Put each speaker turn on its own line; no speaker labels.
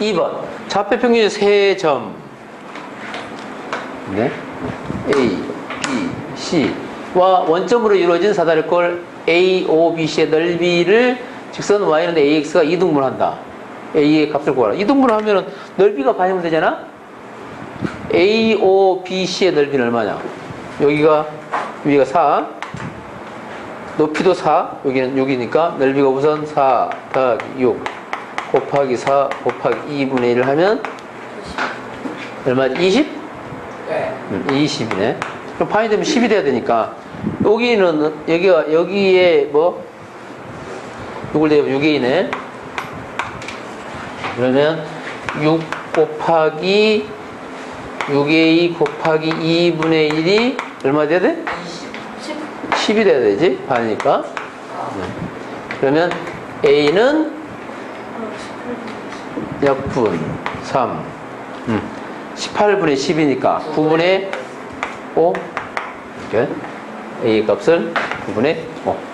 2번. 좌표 평균이 세 점. 네. A, B, C와 원점으로 이루어진 사다리꼴 A, O, B, C의 넓이를 직선 Y는 AX가 이등분한다. A의 값을 구하라. 이등분 하면 은 넓이가 반영되잖아 A, O, B, C의 넓이는 얼마냐? 여기가 위가 4, 높이도 4, 여기는 6이니까 넓이가 우선 4 더하기 6 곱하기 4 곱하기 2분의 1을 하면 얼마지? 20?
네.
음, 20이네. 그럼 파이 되면 10이 돼야 되니까 여기는 여기가 여기에 뭐 6을 대면 6이네. 그러면 6 곱하기 6a 곱하기 2분의 1이 얼마 돼야 돼?
10.
10이 돼야 되지? 반이니까. 네. 그러면 a는 약분 3. 음. 18분의 10이니까 9분의 5. 이렇게. A 값을 9분의 5.